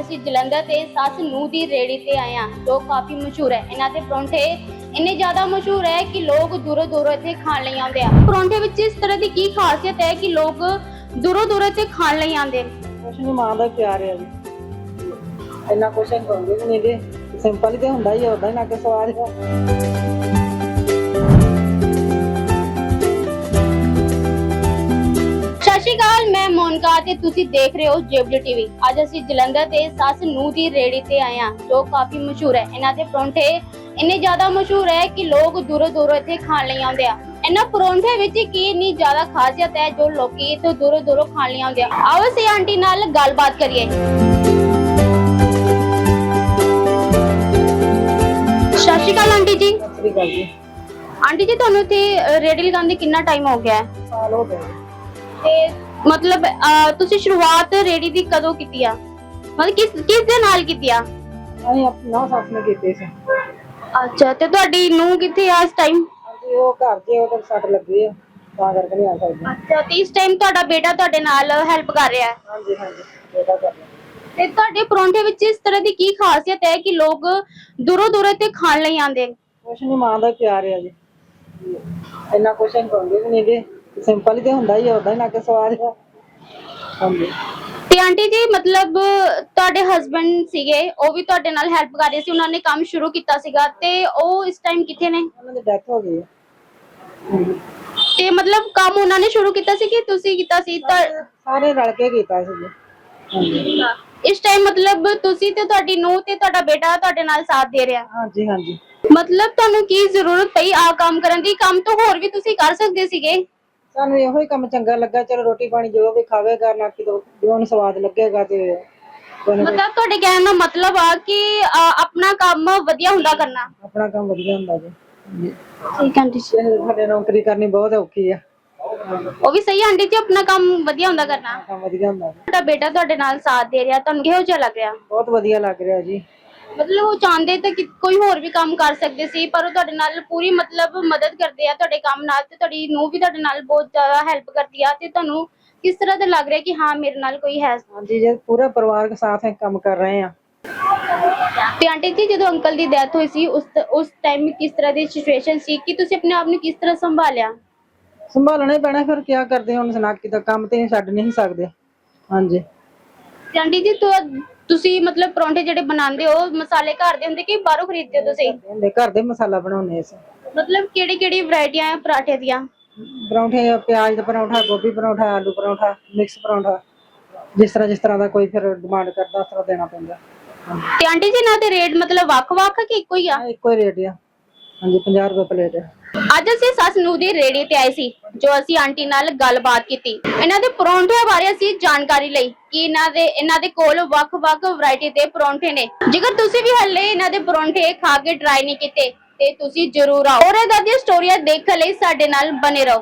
ਅਸੀਂ ਜਲੰਧਰ ਤੇ ਸੱਸ ਨੂੰ ਦੀ ਰੇੜੀ ਤੇ ਆਏ ਹਾਂ, ਜੋ ਕਾਫੀ ਮਸ਼ਹੂਰ ਹੈ। ਇਹਨਾਂ ਦੇ ਪਰੌਂਠੇ ਇੰਨੇ ਜ਼ਿਆਦਾ ਮਸ਼ਹੂਰ ਹੈ ਕਿ ਲੋਕ ਦੂਰੋਂ ਦੂਰੋਂ ਇੱਥੇ ਖਾਣ ਲਈ ਆਉਂਦੇ ਆ। ਪਰੌਂਠੇ ਵਿੱਚ ਇਸ ਤਰ੍ਹਾਂ ਦੀ ਕੀ ਖਾਸੀਅਤ ਹੈ ਕਿ ਲੋਕ ਦੂਰੋਂ ਦੂਰੋਂ ਇੱਥੇ ਖਾਣ ਲਈ ਆਉਂਦੇ ਨੇ? ਮਾਂ ਦਾ ਪਿਆਰ ਹੈ ਜੀ। ਇੰਨਾ ਕੁਛ ਨਹੀਂ ਕਹੂੰਗੀ ਵੀ ਨਹੀਂ ਸਿੰਪਲ ਹੀ ਤੇ ਹੁੰਦਾ ਹੀ ਆ ਨਾ ਕਿ ਸਵਾਦ ਹੈ ਮੈਂ ਮੋਨਕਾ ਤੇ ਤੁਸੀਂ ਦੇਖ ਰਹੇ ਹੋ ਜੇਬਲੀ ਟੀਵੀ। ਅੱਜ ਅਸੀਂ ਜਲੰਧਰ ਦੇ ਸੱਸ ਨੂੰ ਦੀ ਰੇੜੀ ਤੇ ਆਏ ਹਾਂ ਜੋ ਕਾਫੀ ਮਸ਼ਹੂਰ ਹੈ। ਇਹਨਾਂ ਦੇ ਪਰੌਂਠੇ ਇੰਨੇ ਜ਼ਿਆਦਾ ਮਸ਼ਹੂਰ ਹੈ ਕਿ ਲੋਕ ਦੂਰੋਂ ਦੂਰੋਂ ਇੱਥੇ ਖਾਣ ਲਈ ਆਉਂਦੇ ਆ। ਇਹਨਾਂ ਪਰੌਂਠੇ ਵਿੱਚ ਕੀ ਇੰਨੀ ਜ਼ਿਆਦਾ ਖਾਸੀਅਤ ਹੈ ਜੋ ਲੋਕੀ ਇੱਥੇ ਦੂਰੋਂ ਦੂਰੋਂ ਖਾਣ ਲਈ ਆਉਂਦੇ ਆ। ਆਓ ਅਸੀਂ ਆਂਟੀ ਨਾਲ ਗੱਲਬਾਤ ਕਰੀਏ। ਸਤਿ ਸ਼੍ਰੀ ਅਕਾਲ ਆਂਟੀ ਜੀ। ਸ੍ਰੀ ਅਕਾਲ ਜੀ। ਆਂਟੀ ਜੀ ਤੁਹਾਨੂੰ ਇੱਥੇ ਰੇੜੀ ਲਗਾਉਣ ਦੇ ਕਿੰਨਾ ਟਾਈਮ ਹੋ ਗਿਆ ਹੈ? ਸਾਲ ਹੋ ਗਏ। ਤੇ ਮਤਲਬ ਅਹ, ਤੁਸੀਂ ਸ਼ੁਰੂਆਤ ਰੇੜੀ ਦੀ ਕਦੋਂ ਕੀਤੀ ਆ? ਮਤਲਬ ਕਿਸ ਕਿਸ ਦੇ ਨਾਲ ਕੀਤੀ ਆ? ਅਸੀਂ ਆਪਣਾ ਸੱਸ ਨੇ ਕੀਤੇ ਸੀ। ਅੱਛਾ ਤੇ ਤੁਹਾਡੀ ਨੂੰ ਕਿੱਥੇ ਆ ਇਸ ਟਾਈਮ ਹਾਂਜੀ ਉਹ ਘਰ ਦੇ ਉਹਦੇ ਸੱਟ ਲੱਗੀ ਆ ਤਾਂ ਕਰਕੇ ਨਹੀਂ ਆ ਸਕਦੇ। ਅੱਛਾ ਤੇ ਇਸ ਟਾਈਮ ਤੁਹਾਡਾ ਬੇਟਾ ਤੁਹਾਡੇ ਨਾਲ ਹੈਲਪ ਕਰ ਰਿਹਾ ਹੈ? ਹਾਂਜੀ ਹਾਂਜੀ ਬੇਟਾ ਕਰ ਲਿਆ ਤੇ ਤੁਹਾਡੇ ਪਰੌਂਠੇ ਵਿੱਚ ਇਸ ਤਰ੍ਹਾਂ ਦੀ ਕੀ ਖਾਸੀਅਤ ਹੈ ਕਿ ਲੋਕ ਦੂਰੋਂ ਦੂਰੋਂ ਤੇ ਖਾਣ ਲਈ ਆਉਂਦੇ ਨੇ? ਕੁਛ ਨਹੀਂ ਮਾਂ ਦਾ ਪਿਆਰ ਹੈ ਜੀ। ਇੰਨਾ ਕੁਛ ਨਹੀਂ ਕਹੂੰਗੀ ਵੀ ਨਹੀਂ ਜੀ ਸਿੰਪਲ ਹੀ ਤੇ ਹੁੰਦਾ ਹੀ ਆ ਉਦਾਂ ਹੀ ਨਾ ਕਿ ਸਵਾਦ ਹੈ ਹਾਂਜੀ। ਤੇ ਆਂਟੀ ਜੀ ਮਤਲਬ ਤੁਹਾਡੇ ਹਸਬੰਡ ਸੀਗੇ ਉਹ ਵੀ ਤੁਹਾਡੇ ਨਾਲ ਹੈਲਪ ਕਰ ਰਹੇ ਸੀ ਉਹਨਾਂ ਨੇ ਕੰਮ ਸ਼ੁਰੂ ਕੀਤਾ ਸੀਗਾ ਤੇ ਉਹ ਇਸ ਟਾਈਮ ਕਿੱਥੇ ਨੇ? ਉਹਨਾਂ ਦੀ ਡੈਥ ਹੋ ਗਈ ਹੈ ਹਾਂਜੀ। ਤੇ ਮਤਲਬ ਕੰਮ ਉਹਨਾਂ ਨੇ ਸ਼ੁਰੂ ਕੀਤਾ ਸੀ ਕਿ ਤੁਸੀਂ ਕੀਤਾ ਸੀ? ਤਾਂ ਸਾਰੇ ਰਲ ਕੇ ਕੀਤਾ ਸੀ ਜੀ ਹਾਂਜੀ। ਇਸ ਟਾਈਮ ਮਤਲਬ ਤੁਸੀਂ ਤੇ ਤੁਹਾਡੀ ਨੂੰਹ ਤੇ ਤੁਹਾਡਾ ਬੇਟਾ ਤੁਹਾਡੇ ਨਾਲ ਸਾਥ ਦੇ ਰਿਹਾ। ਹਾਂਜੀ ਹਾਂਜੀ। ਮਤਲਬ ਤੁਹਾਨੂੰ ਕੀ ਜ਼ਰੂਰਤ ਪਈ ਆ ਕੰਮ ਕਰਨ ਦੀ? ਕੰਮ ਤਾਂ ਹੋਰ ਵੀ ਤੁਸੀਂ ਕਰ ਸਕਦੇ ਸੀਗੇ? ਸਾਨੂੰ ਇਹੋ ਹੀ ਕੰਮ ਚੰਗਾ ਲੱਗਾ ਚਲੋ ਰੋਟੀ ਪਾਣੀ ਜੋ ਵੀ ਖਾਵੇਗਾ ਨਾ ਕਿ ਜੋ ਉਹਨੂੰ ਸਵਾਦ ਲੱਗੇਗਾ ਤੇ ਮਤਲਬ ਤੁਹਾਡੇ ਕਹਿਣ ਦਾ ਮਤਲਬ ਆ ਕਿ ਅ, ਆਪਣਾ ਕੰਮ ਵਧੀਆ ਹੁੰਦਾ ਕਰਨਾ। ਆਪਣਾ ਕੰਮ ਵਧੀਆ ਹੁੰਦਾ ਜੀ। ਠੀਕ ਆਂਟੀ ਜੀ। ਸਾਡੇ ਨੌਕਰੀ ਕਰਨੀ ਬਹੁਤ ਔਖੀ ਆ। ਉਹ ਵੀ ਸਹੀ ਆਂਟੀ ਜੀ ਆਪਣਾ ਕੰਮ ਵਧੀਆ ਹੁੰਦਾ ਕਰਨਾ। ਕੰਮ ਵਧੀਆ ਹੁੰਦਾ ਜੀ। ਤੁਹਾਡਾ ਬੇਟਾ ਤੁਹਾਡੇ ਨਾਲ ਸਾਥ ਦੇ ਰਿਹਾ ਤੁਹਾਨੂੰ ਕਿਹੋ ਜਿਹਾ ਲੱਗ ਰਿਹਾ? ਬਹੁਤ ਵਧੀਆ ਲੱਗ ਰਿਹਾ ਜੀ। ਮਤਲਬ ਉਹ ਚਾਹੁੰਦੇ ਤਾਂ ਕਿ ਕੋਈ ਹੋਰ ਵੀ ਕੰਮ ਕਰ ਸਕਦੇ ਸੀ ਪਰ ਉਹ ਤੁਹਾਡੇ ਨਾਲ ਪੂਰੀ ਮਤਲਬ ਮਦਦ ਕਰਦੇ ਆ ਤੁਹਾਡੇ ਕੰਮ ਨਾਲ ਤੇ ਤੁਹਾਡੀ ਨੂੰ ਵੀ ਤੁਹਾਡੇ ਨਾਲ ਬਹੁਤ ਜ਼ਿਆਦਾ ਹੈਲਪ ਕਰਦੀ ਆ ਤੇ ਤੁਹਾਨੂੰ ਕਿਸ ਤਰ੍ਹਾਂ ਦਾ ਲੱਗ ਰਿਹਾ ਕਿ ਹਾਂ ਮੇਰੇ ਨਾਲ ਕੋਈ ਹੈ? ਹਾਂਜੀ ਜੇ ਪੂਰਾ ਪਰਿਵਾਰ ਕੇ ਸਾਥ ਹੈ ਕੰਮ ਕਰ ਰਹੇ ਆ। ਤੇ ਆਂਟੀ ਜੀ ਜਦੋਂ ਅੰਕਲ ਦੀ ਡੈਥ ਹੋਈ ਸੀ ਉਸ ਉਸ ਟਾਈਮ ਕਿਸ ਤਰ੍ਹਾਂ ਦੀ ਸਿਚੁਏਸ਼ਨ ਸੀ? ਕਿ ਤੁਸੀਂ ਆਪਣੇ ਆਪ ਨੂੰ ਕਿਸ ਤਰ੍ਹਾਂ ਸੰਭਾਲਿਆ? ਸੰਭਾਲਣਾ ਹੀ ਪੈਣਾ ਫਿਰ ਕੀ ਕਰਦੇ ਹੁਣ ਸਨਾਕੀ ਦਾ ਕੰਮ ਤੇ ਛੱਡ ਨਹੀਂ ਸਕਦੇ। ਹਾਂਜੀ। ਤੇ ਆਂਟੀ ਜੀ ਤੁਹਾ- ਤੁਸੀਂ ਮਤਲਬ ਪਰੌਂਠੇ ਜਿਹੜੇ ਬਣਾਉਂਦੇ ਹੋ ਮਸਾਲੇ ਘਰ ਦੇ ਹੁੰਦੇ ਕਿ ਬਾਹਰੋਂ ਖਰੀਦਦੇ ਹੋ ਤੁਸੀਂ? ਹੁੰਦੇ ਘਰ ਦੇ ਮਸਾਲਾ ਬਣਾਉਂਦੇ ਅਸੀਂ। ਮਤਲਬ ਕਿਹੜੀ ਕਿਹੜੀ ਵੈਰਾਈਟੀਆਂ ਆ ਪਰਾਠੇ ਦੀਆਂ? ਪਰੌਂਠੇ ਪਿਆਜ਼ ਦਾ ਪਰੌਂਠਾ ਗੋਭੀ ਪਰੌਂਠਾ ਆਲੂ ਪਰੌਂਠਾ ਮਿਕਸ ਪਰੌਂਠਾ। ਜਿਸ ਤਰ੍ਹਾਂ ਜਿਸ ਤਰ੍ਹਾਂ ਦਾ ਕੋਈ ਫਿਰ ਡਿਮਾਂਡ ਕਰਦਾ ਉਸ ਤਰ੍ਹਾਂ ਦੇਣਾ ਪੈਂਦਾ। ਤੇ ਆਂਟੀ ਜੀ ਨਾ ਤੇ ਰੇਟ ਮਤਲਬ ਵੱਖ-ਵੱਖ ਕਿ ਇੱਕੋ ਹੀ ਆ? ਇੱਕੋ ਹੀ ਰੇਟ ਆ। ਹਾਂਜੀ 50 ਰੁਪਏ ਪਲੇਟ ਹੈ ਅੱਜ ਅਸੀਂ ਸੱਸ ਨੂੰ ਦੀ ਰੇੜੀ ਤੇ ਆਏ ਸੀ, ਜੋ ਅਸੀਂ ਆਂਟੀ ਨਾਲ ਗੱਲਬਾਤ ਕੀਤੀ। ਇਹਨਾਂ ਦੇ ਪਰੌਂਠਿਆਂ ਬਾਰੇ ਅਸੀਂ ਜਾਣਕਾਰੀ ਲਈ ਕਿ ਇਹਨਾਂ ਦੇ ਇਹਨਾਂ ਦੇ ਕੋਲ ਵੱਖ-ਵੱਖ ਵੈਰਾਈਟੀ ਦੇ ਪਰੌਂਠੇ ਨੇ। ਜੇਕਰ ਤੁਸੀਂ ਵੀ ਹੱਲੇ ਇਹਨਾਂ ਦੇ ਪਰੌਂਠੇ ਖਾ ਕੇ ਟਰਾਈ ਨਹੀਂ ਕੀਤੇ, ਤੇ ਤੁਸੀਂ ਜ਼ਰੂਰ ਆਓ। ਔਰ ਇਹਦਾ ਦੀਆਂ ਸਟੋਰੀਆਂ ਦੇਖਣ ਲਈ ਸਾਡੇ ਨਾਲ ਬਨੇ ਰਹੋ।